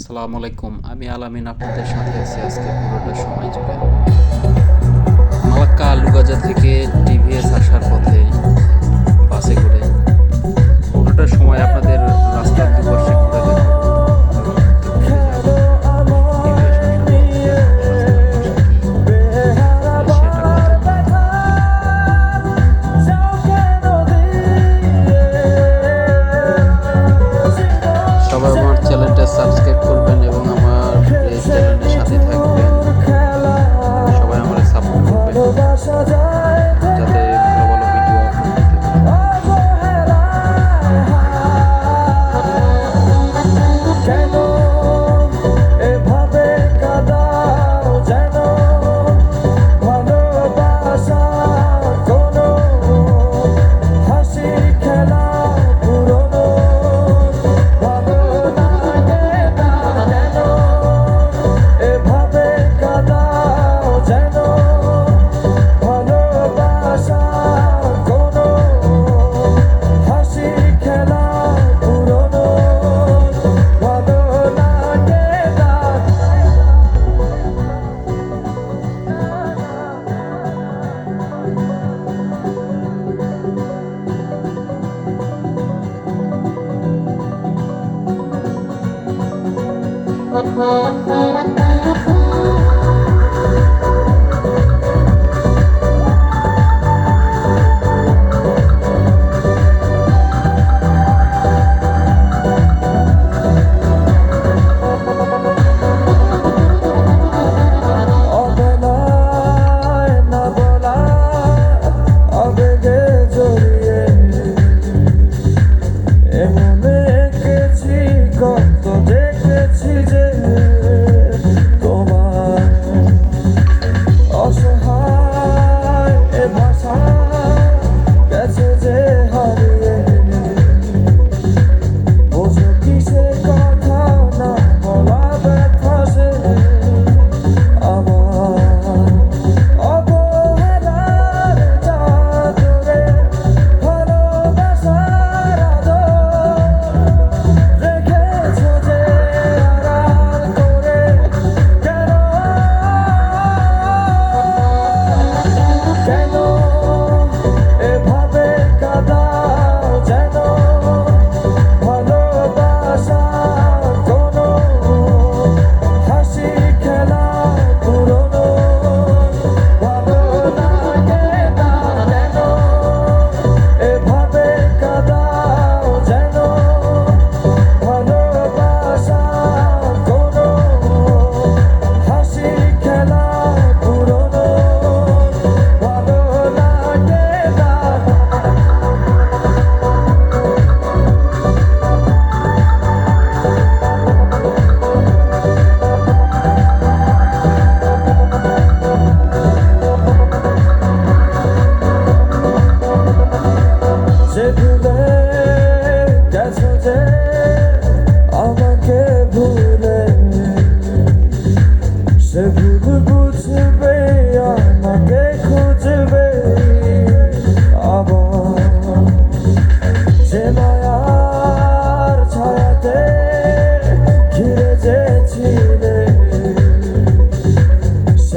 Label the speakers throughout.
Speaker 1: আসসালামু আলাইকুম। আমি আলামিন আপনাদের সাথে আছি আজকে পুরোটা সময় জুড়ে। মালাক্কা আলুগাজা থেকে টিভিএস আসার পথে বাসে করে
Speaker 2: Santa. oh you.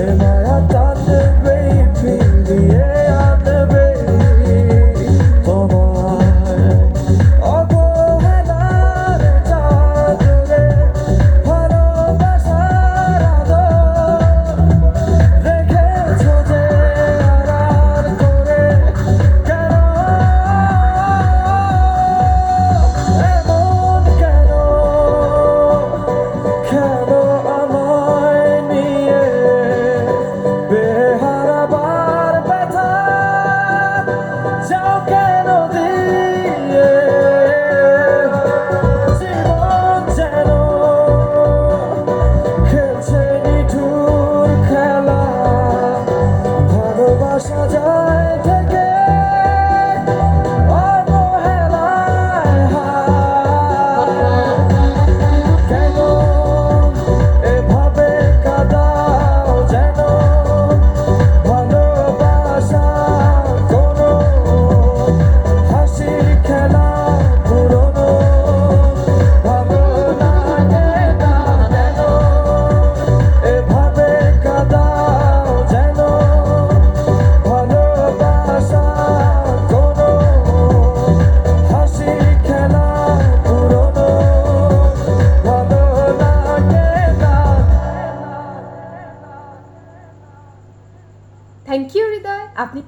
Speaker 3: Tonight. আপনি